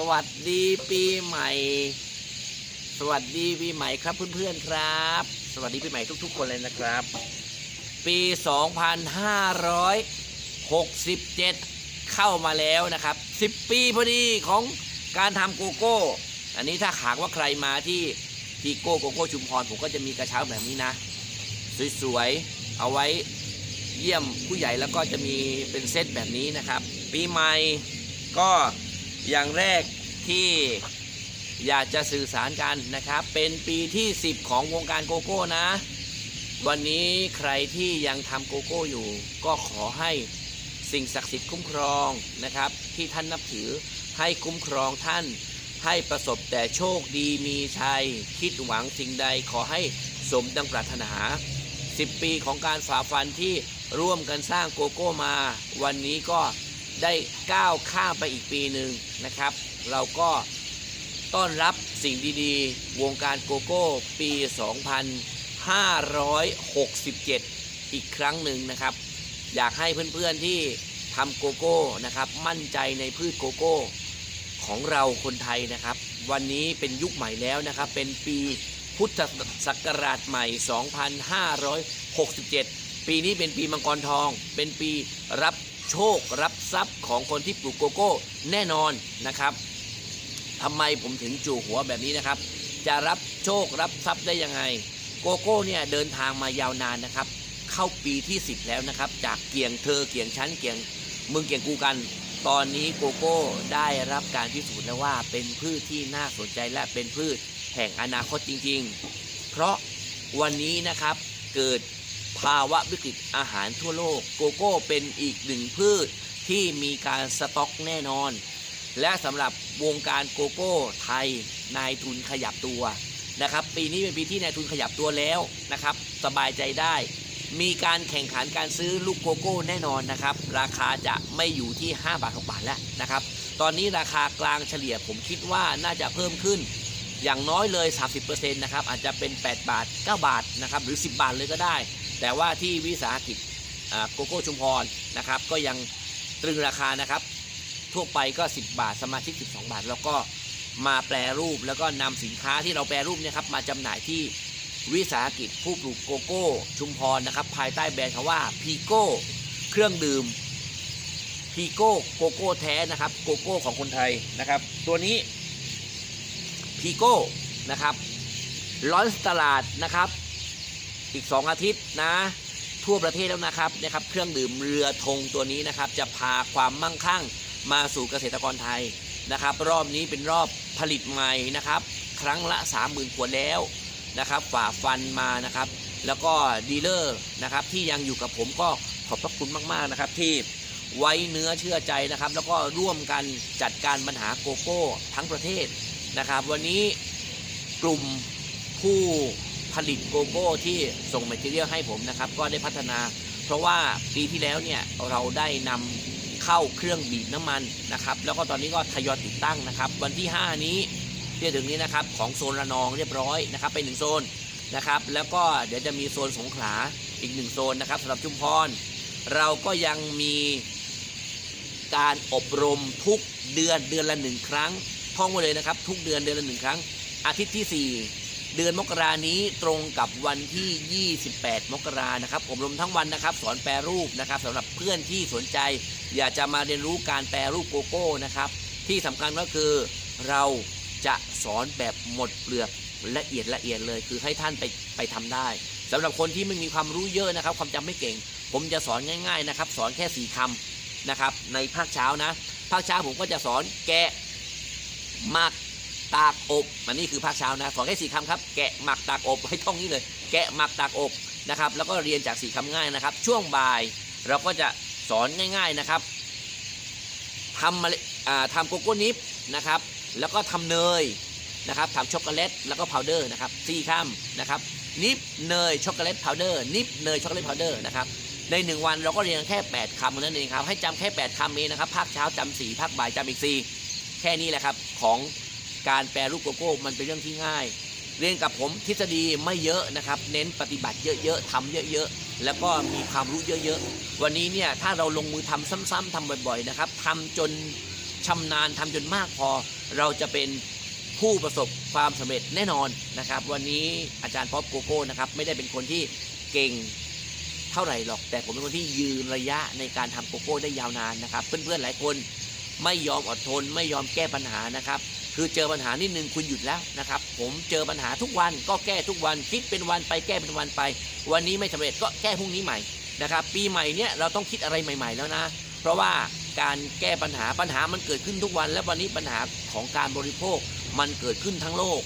สวัสดีปีใหม่ สวัสดีปีใหม่ครับเพื่อนๆครับ สวัสดีปีใหม่ทุกๆ คนเลยนะครับ ปี 2567 เข้ามาแล้วนะครับ 10 ปีพอดีของการทำโกโก้ อันนี้ถ้าหากว่าใครมาที่ทีโก้โกโก้ชุมพรผมก็จะมีกระเช้าแบบนี้นะ สวยๆ เอาไว้เยี่ยมผู้ใหญ่แล้วก็จะมีเป็นเซตแบบนี้นะครับ ปีใหม่ก็ อย่างแรกที่อยากจะสื่อสารกันนะครับ เป็นปีที่ 10 ของวงการโกโก้นะ วันนี้ใครที่ยังทำโกโก้อยู่ ก็ขอให้สิ่งศักดิ์สิทธิ์คุ้มครองนะครับ ที่ท่านนับถือให้คุ้มครองท่านให้ประสบแต่โชคดีมีชัย คิดหวังสิ่งใดขอให้สมดังปรารถนา 10 ปีของการฝ่าฟันที่ร่วมกันสร้างโกโก้มา วันนี้ก็ ได้ก้าวข้ามไปอีกปีหนึ่งนะครับ เราก็ต้อนรับสิ่งดีๆ วงการโกโก้ปี 2567 อีกครั้งหนึ่งนะครับ อยากให้เพื่อนๆที่ทำโกโก้นะครับ มั่นใจในพืชโกโก้ของเราคนไทยนะครับ วันนี้เป็นยุคใหม่แล้วนะครับ เป็นปีพุทธศักราชใหม่ 2567 ปีนี้เป็นปีมังกรทอง เป็นปีรับ โชครับทรัพย์ของคนที่ปลูกโกโก้แน่นอนนะครับทำไมผมถึงจู่หัวแบบนี้นะครับ จะรับโชครับทรัพย์ได้ยังไง โกโก้เนี่ยเดินทางมายาวนานนะครับ เข้าปีที่ 10 แล้วนะครับ จากเกี่ยงเธอเกี่ยงชั้นเกี่ยงมึงเกี่ยงกูกัน ตอนนี้โกโก้ได้รับการพิสูจน์แล้วว่าเป็นพืชที่น่าสนใจและเป็นพืชแห่งอนาคตจริง ๆ เพราะวันนี้นะครับเกิด ภาวะวิกฤตอาหารทั่วโลก โกโก้เป็นอีกหนึ่งพืชที่มีการสต็อกแน่นอน และสำหรับวงการโกโก้ไทยนายทุนขยับตัวนะครับ ปีนี้เป็นปีที่นายทุนขยับตัวแล้วนะครับ สบายใจได้ มีการแข่งขันการซื้อลูกโกโก้แน่นอนนะครับ ราคาจะไม่อยู่ที่ 5 บาท6บาทแล้วนะครับ ตอนนี้ราคากลางเฉลี่ยผมคิดว่าน่าจะเพิ่มขึ้นอย่างน้อยเลย 30%นะครับ อาจจะเป็น 8 บาท 9 บาทนะครับ หรือ 10 บาทเลยก็ได้ แต่ว่าที่วิสาหกิจโกโก้ชุมพรนะครับก็ยังตรึงราคานะครับ ทั่วไปก็ 10 บาทสมาชิก 12 บาท แล้วก็มาแปรรูปแล้วก็นำสินค้าที่เราแปรรูปเนี่ยครับมาจำหน่ายที่วิสาหกิจผู้ปลูกโกโก้ชุมพรนะครับ ภายใต้แบรนด์คำว่าพีโก้เครื่องดื่มพีโก้โกโก้แท้นะครับโกโก้ของคนไทยนะครับ ตัวนี้พีโก้นะครับร้อนตลาดนะครับ อีก 2 อาทิตย์นะ ทั่วประเทศแล้วนะครับนะครับ เครื่องดื่มเรือธงตัวนี้นะครับ จะพาความมั่งคั่งมาสู่เกษตรกรไทยนะครับ รอบนี้เป็นรอบผลิตใหม่นะครับ ครั้งละ 30,000ขวดแล้วนะครับ ฝ่าฟันมานะครับ แล้วก็ดีลเลอร์นะครับ ที่ยังอยู่กับผมก็ขอบพระคุณมาก ๆ นะครับ ที่ไว้เนื้อเชื่อใจนะครับ แล้วก็ร่วมกันจัดการปัญหาโกโก้ทั้งประเทศนะครับ วันนี้กลุ่มผู้ ลิตโกโก้ที่ส่งแมทเทียลให้ผมนะครับ ก็ได้พัฒนา เพราะว่าปีที่แล้วเนี่ยเราได้นำเข้าเครื่องบีบน้ำมันนะครับ แล้วก็ตอนนี้ก็ทยอยติดตั้งนะครับ วันที่ 5 นี้เที่จะถึงนี้นะครับของโซนระนองเรียบร้อยนะครับไปหนึ่งโซนนะครับแล้วก็เดี๋ยวจะมีโซนสงขลาอีกหนึ่งโซนนะครับสำหรับชุมพรเราก็ยังมีการอบรมทุกเดือนเดือนละหนึ่งครั้งท่องไว้เลยนะครับ ทุกเดือนเดือนละหนึ่งครั้ง อาทิตย์ที่ 4 เดือนมกรานี้ตรงกับวันที่ 28 มกรานะครับอบรมทั้งวันนะครับ สอนแปรรูปนะครับสำหรับเพื่อนที่สนใจ อยากจะมาเรียนรู้การแปรรูปโกโก้นะครับ ที่สำคัญก็คือเราจะสอนแบบหมดเปลือกละเอียดละเอียดเลย คือให้ท่านไปไปทำได้สำหรับคนที่ไม่มีความรู้เยอะนะครับ ความจำไม่เก่ง ผมจะสอนง่าย ๆนะครับ สอนแค่สี่คำนะครับ ในภาคเช้านะ ภาคเช้าผมก็จะสอนแกะหมัก ตากอบอันนี้คือภาคเช้านะสอนแค่สี่คำครับแกะหมักตากอบให้ท่องนี้เลย แกะหมักตากอบนะครับ แล้วก็เรียนจากสี่คำง่ายนะครับ ช่วงบ่ายเราก็จะสอนง่ายๆนะครับทำมล็ดอ่าทำโกโก้นิฟนะครับ แล้วก็ทำเนยนะครับทำช็อกโกแลตแล้วก็พาวเดอร์นะครับสี่คำนะครับ นิฟเนยช็อกโกแลตพาวเดอร์นิฟเนยช็อกโกแลตพาวเดอร์นะครับในหนึ่งวันเราก็เรียนแค่ 8คำนั้นเองครับให้จำแค่ 8คำเองนะครับภาคเช้าจำสี่ภาคบ่ายจำอีกสี่แค่นี้แหละครับของ การแปรรูปโกโก้มันเป็นเรื่องที่ง่าย เรียนกับผมทฤษฎีไม่เยอะนะครับ เน้นปฏิบัติเยอะๆทำเยอะๆ แล้วก็มีความรู้เยอะๆ วันนี้เนี่ยถ้าเราลงมือทำซ้ำๆทำบ่อยๆนะครับทำจนชชำนาญทำจนมากพอ เราจะเป็นผู้ประสบความสำเร็จแน่นอนนะครับ วันนี้อาจารย์ป๊อปโกโก้นะครับไม่ได้เป็นคนที่เก่งเท่าไหร่หรอก แต่ผมเป็นคนที่ยืนระยะในการทำโกโก้ได้ยาวนานนะครับ เพื่อนๆหลายคนไม่ยอมอดทนไม่ยอมแก้ปัญหานะครับ คือเจอปัญหานิดนึงคุณหยุดแล้วนะครับ ผมเจอปัญหาทุกวันก็แก้ทุกวันคิดเป็นวันไปแก้เป็นวันไป วันนี้ไม่สำเร็จก็แก้พรุ่งนี้ใหม่นะครับ ปีใหม่เนี่ยเราต้องคิดอะไรใหม่ ๆ แล้วนะ เพราะว่าการแก้ปัญหาปัญหามันเกิดขึ้นทุกวัน และวันนี้ปัญหาของการบริโภคมันเกิดขึ้นทั้งโลก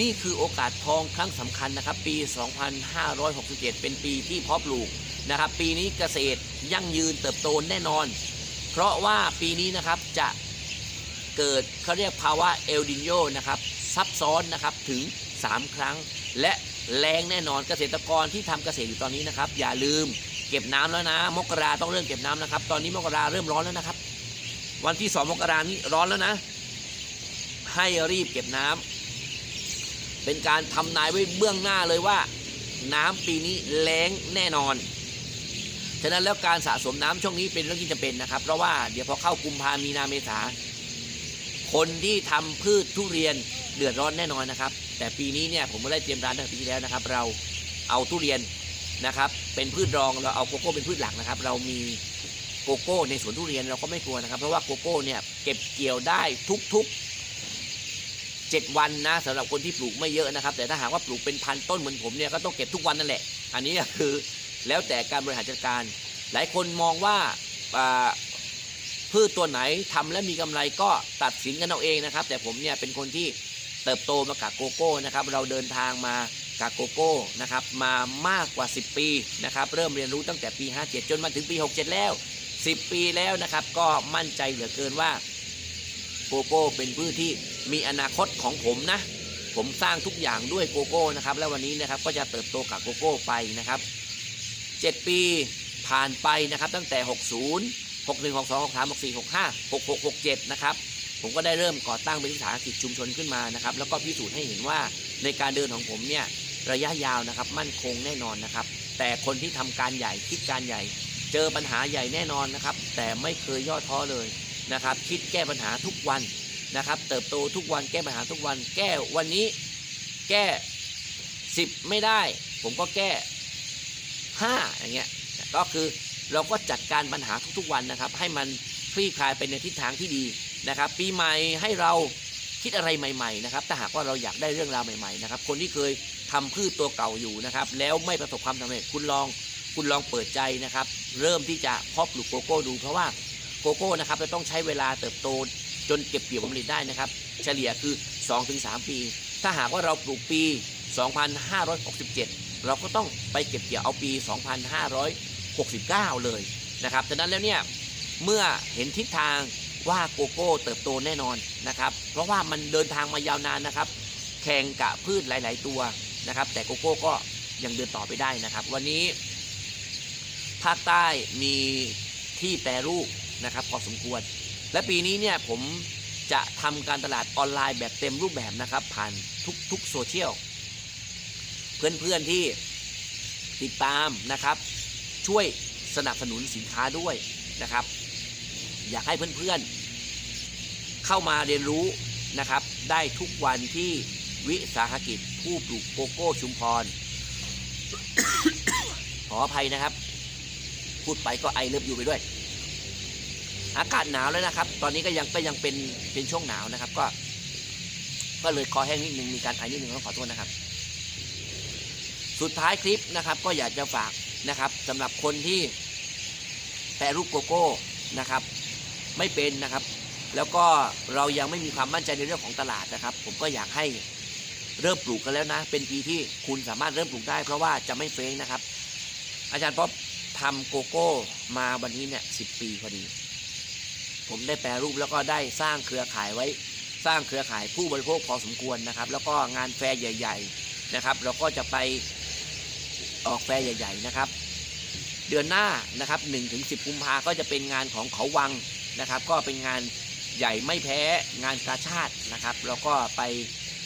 นี่คือโอกาสทองครั้งสำคัญนะครับ ปี 2567 เป็นปีที่เพาะปลูกนะครับ ปีนี้เกษตรยั่งยืนเติบโตแน่นอน เพราะว่าปีนี้นะครับจะ เกิดเขาเรียกภาวะเอลดินโยนะครับซับซ้อนนะครับถึง 3 ครั้ง และแรงแน่นอนเกษตรกรที่ทำเกษตรอยู่ตอนนี้นะครับ อย่าลืมเก็บน้ำแล้วนะ มกราต้องเริ่มเก็บน้ำนะครับ ตอนนี้มกราเริ่มร้อนแล้วนะครับ วันที่ 2 มกรานี้ร้อนแล้วนะ ให้รีบเก็บน้ำเป็นการทำนายไว้เบื้องหน้าเลยว่า น้ำปีนี้แล้งแน่นอนฉะนั้นแล้วการสะสมน้ำช่วงนี้เป็นเรื่องที่จำเป็นนะครับ เพราะว่าเดี๋ยวพอเข้ากุมภามีนาเมษา คนที่ทำพืชทุเรียนเดือดร้อนแน่นอนนะครับ แต่ปีนี้เนี่ยผมก็ได้เตรียมร้านตั้งแต่ปีที่แล้วนะครับ เราเอาทุเรียนนะครับเป็นพืชรองเราเอาโกโก้เป็นพืชหลักนะครับ เรามีโกโก้ในสวนทุเรียนเราก็ไม่กลัวนะครับ เพราะว่าโกโก้เนี่ยเก็บเกี่ยวได้ทุกๆ7 วันนะสำหรับคนที่ปลูกไม่เยอะนะครับ แต่ถ้าหากว่าปลูกเป็นพันต้นเหมือนผมเนี่ยก็ต้องเก็บทุกวันนั่นแหละ อันนี้คือแล้วแต่การบริหารจัดการ หลายคนมองว่า พืชตัวไหนทำแล้วมีกำไรก็ตัดสินกันเอาเองนะครับ แต่ผมเนี่ยเป็นคนที่เติบโตมากับโกโก้นะครับ เราเดินทางมากับโกโก้นะครับ มามากกว่า 10 ปีนะครับ เริ่มเรียนรู้ตั้งแต่ปี 57 จนมาถึงปี 67 แล้ว 10 ปีแล้วนะครับ ก็มั่นใจเหลือเกินว่าโกโก้เป็นพืชที่มีอนาคตของผมนะ ผมสร้างทุกอย่างด้วยโกโก้นะครับ และวันนี้นะครับก็จะเติบโตกับโกโก้ไปนะครับ 7 ปีผ่านไปนะครับตั้งแต่ 60 61 62 63 64 65 66 67นะครับผมก็ได้เริ่มก่อตั้งเป็นวิสาหกิจชุมชนขึ้นมานะครับ แล้วก็พิสูจน์ให้เห็นว่าในการเดินของผมเนี่ยระยะยาวนะครับ มั่นคงแน่นอนนะครับ แต่คนที่ทำการใหญ่คิดการใหญ่ เจอปัญหาใหญ่แน่นอนนะครับ แต่ไม่เคยย่อท้อเลยนะครับ คิดแก้ปัญหาทุกวันนะครับ เติบโตทุกวันแก้ปัญหาทุกวัน แก้วันนี้แก้ 10 ไม่ได้ ผมก็แก้ 5 อย่างเงี้ยก็คือ เราก็จัดการปัญหาทุกๆวันนะครับ ให้มันคลี่คลายไปในทิศทางที่ดีนะครับ ปีใหม่ให้เราคิดอะไรใหม่ๆนะครับถ้าหากว่าเราอยากได้เรื่องราวใหม่ๆนะครับคนที่เคยทำพืชตัวเก่าอยู่นะครับ แล้วไม่ประสบความสำเร็จคุณลองคุณลองเปิดใจนะครับ เริ่มที่จะเพาะปลูกโกโก้ดู เพราะว่าโกโก้นะครับจะต้องใช้เวลาเติบโตจนเก็บเกี่ยวผลผลิตได้นะครับ เฉลี่ยคือ 2-3 ปี ถ้าหากว่าเราปลูกปี 2567 เราก็ต้องไปเก็บเกี่ยวเอาปี 69 เลยนะครับฉะนั้นแล้วเนี่ยเมื่อเห็นทิศทางว่าโกโก้เติบโตแน่นอนนะครับ เพราะว่ามันเดินทางมายาวนานนะครับ แข่งกับพืชหลาย ๆ ตัวนะครับ แต่โกโก้ก็ยังเดินต่อไปได้นะครับ วันนี้ ภาคใต้มีที่แปรรูปนะครับพอสมควร และปีนี้เนี่ยผมจะทำการตลาดออนไลน์แบบเต็มรูปแบบนะครับ ผ่านทุกๆโซเชียลเพื่อนๆที่ติดตามนะครับ ช่วยสนับสนุนสินค้าด้วยนะครับ อยากให้เพื่อนๆ เข้ามาเรียนรู้นะครับ ได้ทุกวันที่วิสาหกิจผู้ปลูกโกโก้ชุมพร ขออภัยนะครับ พูดไปก็ไอเลิฟอยู่ไปด้วย อากาศหนาวแล้วนะครับ ตอนนี้ก็ยังก็ยังเป็นเป็นช่วงหนาวนะครับ ก็ ก็เลยคอแห้งนิดนึงมีการไอนิดนึงต้องขอโทษนะครับ สุดท้ายคลิปนะครับ ก็อยากจะฝาก นะครับสำหรับคนที่แปรรูปโกโก้นะครับ ไม่เป็นนะครับ แล้วก็เรายังไม่มีความมั่นใจในเรื่องของตลาดนะครับ ผมก็อยากให้เริ่มปลูกกันแล้วนะ เป็นปีที่คุณสามารถเริ่มปลูกได้ เพราะว่าจะไม่เฟ้งนะครับ อาจารย์ป๊อปทำโกโก้มาวันนี้เนี่ยสิปีพอดี ผมได้แปรรูปแล้วก็ได้สร้างเครือข่ายไว้ สร้างเครือข่ายผู้บริโภคพอสมควรนะครับ แล้วก็งานแฟร์ใหญ่ ๆ นะครับ เราก็จะไป ออกแฟร์ใหญ่ ๆ นะครับ เดือนหน้านะครับ1ถึง10กุมภาก็จะเป็นงานของเขาวังนะครับ ก็เป็นงานใหญ่ไม่แพ้งานกาชาตินะครับ แล้วก็ไป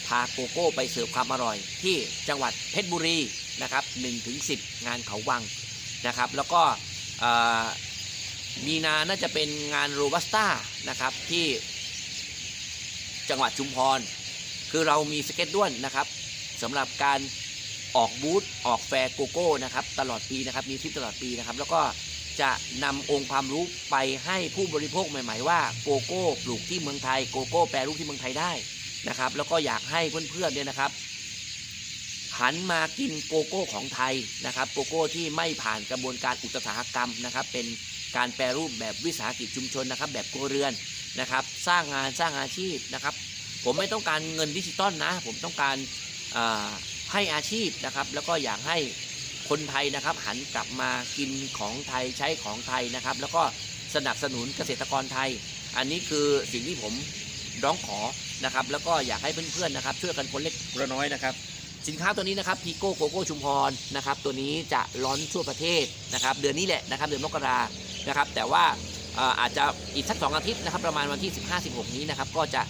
พาโกโก้ไปเสิร์ฟความอร่อย ที่จังหวัดเพชรบุรีนะครับ1ถึง10 งานเขาวังนะครับ แล้วก็มีนาน่าจะเป็นงานโรบัสต้านะครับที่จังหวัดชุมพร คือเรามีสเก็ตด้วนนะครับสำหรับการ ออกบูธออกแฟร์โกโก้นะครับตลอดปีนะครับมีทริปตลอดปีนะครับ แล้วก็จะนำองค์ความรู้ไปให้ผู้บริโภคใหม่ ๆ ว่าโกโก้ปลูกที่เมืองไทยโกโก้แปรรูปที่เมืองไทยได้นะครับ แล้วก็อยากให้เพื่อนๆเนี่ยนะครับหันมากินโกโก้ของไทยนะครับ โกโก้ที่ไม่ผ่านกระบวนการอุตสาหกรรมนะครับ เป็นการแปรรูปแบบวิสาหกิจชุมชนนะครับ แบบครัวเรือนนะครับ สร้างงานสร้างอาชีพนะครับ ผมไม่ต้องการเงินดิจิตอลนะ ผมต้องการอ่า ให้อาชีพนะครับ แล้วก็อยากให้คนไทยนะครับ หันกลับมากินของไทยใช้ของไทยนะครับ แล้วก็สนับสนุนเกษตรกรไทย อันนี้คือสิ่งที่ผมร้องขอนะครับ แล้วก็อยากให้เพื่อนๆนะครับช่วยกันคนเล็กคนน้อยนะครับสินค้าตัวนี้นะครับพีโก้โกโก้ชุมพรนะครับตัวนี้จะร้อนทั่วประเทศนะครับเดือนนี้แหละนะครับเดือนมกรานะครับแต่ว่าเอ่ออาจจะอีกสักสองอาทิตย์นะครับประมาณวันที่ 15-16 นี้นะครับก็จะ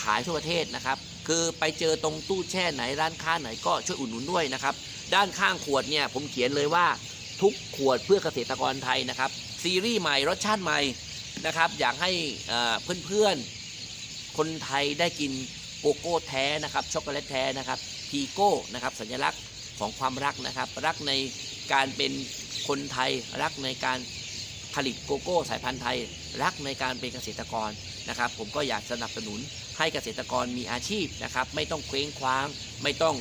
ขายทั่วประเทศนะครับ คือไปเจอตรงตู้แช่ไหนร้านค้าไหนก็ช่วยอุดหนุนด้วยนะครับ ด้านข้างขวดเนี่ยผมเขียนเลยว่าทุกขวดเพื่อเกษตรกรไทยนะครับซีรีส์ใหม่รสชาติใหม่นะครับอยากให้เอ่อเพื่อนๆ คนไทยได้กินโกโก้แท้นะครับช็อกโกแลตแท้นะครับพีโก้นะครับสัญลักษณ์ของความรักนะครับ รักในการเป็นคนไทยรักในการผลิตโกโก้สายพันธุ์ไทย รักในการเป็นเกษตรกรนะครับ ผมก็อยากสนับสนุน ให้เกษตรกรมีอาชีพนะครับ ไม่ต้องเคว้งคว้าง ไม่ต้อง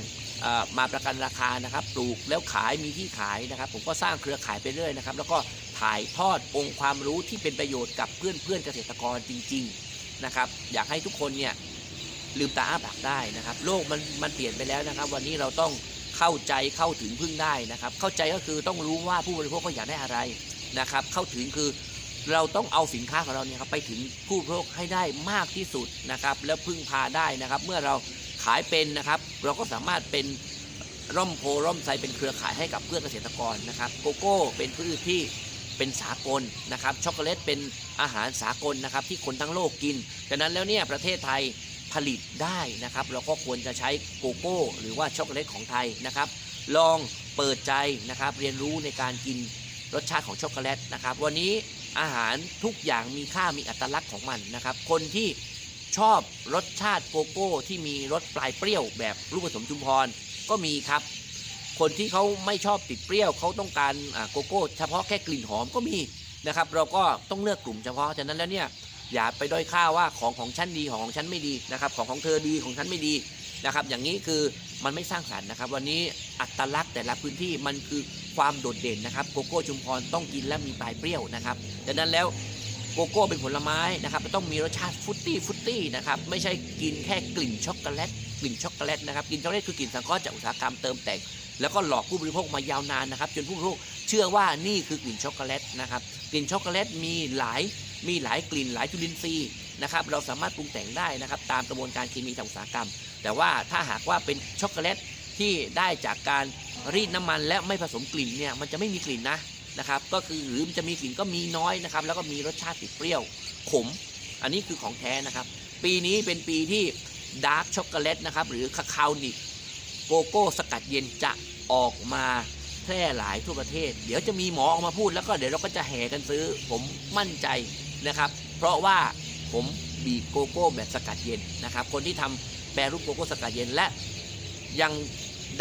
อมาประกันราคานะครับ ปลูกแล้วขายมีที่ขายนะครับ ผมก็สร้างเครือข่ายไปเรื่อยนะครับ แล้วก็ถ่ายทอดองค์ความรู้ที่เป็นประโยชน์กับเพื่อนเพื่อนเกษตรกรจริง ๆนะครับ อยากให้ทุกคนเนี่ยลืมตาอ้าปากได้นะครับ โลกมันมันเปลี่ยนไปแล้วนะครับ วันนี้เราต้องเข้าใจเข้าถึงพึ่งได้นะครับ เข้าใจก็คือต้องรู้ว่าผู้บริโภคเขาอยากได้อะไรนะครับ เข้าถึงคือ เราต้องเอาสินค้าของเราเนี่ยครับไปถึงผู้บริโภคให้ได้มากที่สุดนะครับ แล้วพึ่งพาได้นะครับ เมื่อเราขายเป็นนะครับ เราก็สามารถเป็นร่มโพร่มไทรเป็นเครือข่ายให้กับเพื่อนเกษตรกรนะครับ โกโก้เป็นพืชที่เป็นสากลนะครับ ช็อกโกแลตเป็นอาหารสากลนะครับ ที่คนทั้งโลกกินดังนั้นแล้วเนี่ยประเทศไทยผลิตได้นะครับ เราก็ควรจะใช้โกโก้ หรือว่าช็อกโกแลตของไทยนะครับ ลองเปิดใจนะครับ เรียนรู้ในการกินรสชาติของช็อกโกแลตนะครับ วันนี้ อาหารทุกอย่างมีค่ามีอัตลักษณ์ของมันนะครับ คนที่ชอบรสชาติโกโก้ที่มีรสปลายเปรี้ยวแบบลูกผสมจุมพรก็มีครับ คนที่เขาไม่ชอบติดเปรี้ยวเขาต้องการโกโก้เฉพาะแค่กลิ่นหอมก็มีนะครับ เราก็ต้องเลือกกลุ่มเฉพาะฉะนั้นแล้วเนี่ยอย่าไปด้อยค่าว่าของของฉันดีของของฉันไม่ดีนะครับ ของของเธอดีของฉันไม่ดี นะครับ อย่างนี้คือมันไม่สร้างสรรค์นะครับ วันนี้อัตลักษณ์แต่ละพื้นที่มันคือความโดดเด่นนะครับ โกโก้ชุมพรต้องกินและมีปลายเปรี้ยวนะครับดังนั้นแล้วโกโก้เป็นผลไม้นะครับต้องมีรสชาติฟุตตี้ฟุตตี้นะครับไม่ใช่กินแค่กลิ่นช็อกโกแลตกลิ่นช็อกโกแลตนะครับกินช็อกโกแลตคือกลิ่นสังเคราะห์จากอุตสาหกรรมเติมแต่งแล้วก็หลอกผู้บริโภคมายาวนานนะครับ จนผู้บริโภคเชื่อว่านี่คือกลิ่นช็อกโกแลตนะครับกลิ่นช็อกโกแลตมีหลายมีหลายกลิ่นหลายจุลินทรีย์นะครับเราสามารถปรุงแต่งได้นะครับ ตามกระบวนการเคมีทางอุตสาหกรรม แต่ว่าถ้าหากว่าเป็นช็อกโกแลตที่ได้จากการรีดน้ำมันและไม่ผสมกลิ่นเนี่ยมันจะไม่มีกลิ่นนะนะครับ ก็คือหรือจะมีกลิ่นก็มีน้อยนะครับ แล้วก็มีรสชาติติดเปรี้ยวขม อันนี้คือของแท้นะครับ ปีนี้เป็นปีที่ดาร์กช็อกโกแลตนะครับหรือคาคาวนิกโกโก้สกัดเย็นจะออกมาแพร่หลายทั่วประเทศ เดี๋ยวจะมีหมอออกมาพูดแล้วก็เดี๋ยวเราก็จะแห่กันซื้อ ผมมั่นใจนะครับ เพราะว่าผมบีบโกโก้แบบสกัดเย็นนะครับ คนที่ทำแปรรูปโกโก้สกัดเย็น และยัง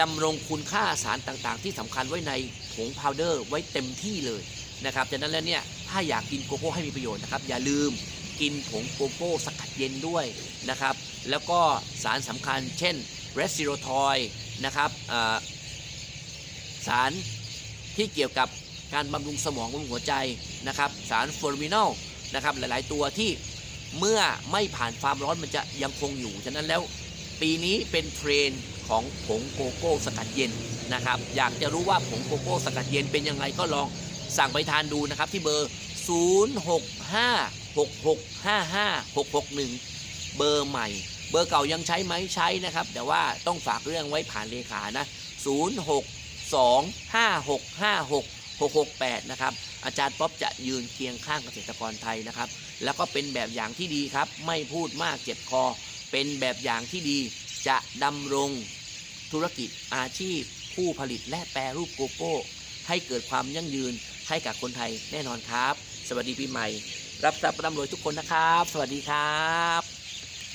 ดำรงคุณค่าสารต่างๆ ที่สำคัญไว้ในผงพาวเดอร์ไว้เต็มที่เลยนะครับจากนั้นแล้วเนี่ยถ้าอยากกินโกโก้ให้มีประโยชน์นะครับ อย่าลืมกินผงโกโก้สกัดเย็นด้วยนะครับ แล้วก็สารสำคัญเช่นเรสซิโรทอยนะครับสารที่เกี่ยวกับการบำรุงสมองบำรุงหัวใจนะครับ สารฟอร์มินอลนะครับหลาย ๆ ตัวที่เมื่อไม่ผ่านความร้อนมันจะยังคงอยู่ ฉะนั้นแล้ว ปีนี้เป็นเทรนของผงโกโก้สกัดเย็นนะครับ อยากจะรู้ว่าผงโกโก้สกัดเย็นเป็นยังไงก็ลองสั่งไปทานดูนะครับที่เบอร์ 0656655661 เบอร์ใหม่ เบอร์เก่ายังใช้ไหมใช้นะครับ แต่ว่าต้องฝากเรื่องไว้ผ่านเลขานะ 0625656668 นะครับ อาจารย์ป๊อบจะยืนเคียงข้างเกษตรกรไทยนะครับ แล้วก็เป็นแบบอย่างที่ดีครับ ไม่พูดมากเจ็บคอ เป็นแบบอย่างที่ดีจะดำรงธุรกิจอาชีพ ผู้ผลิตและแปรรูปโกโก้ ให้เกิดความยั่งยืนให้กับคนไทยแน่นอนครับ สวัสดีปีใหม่ รับทรัพย์ร่ำรวยทุกคนนะครับ สวัสดีครับ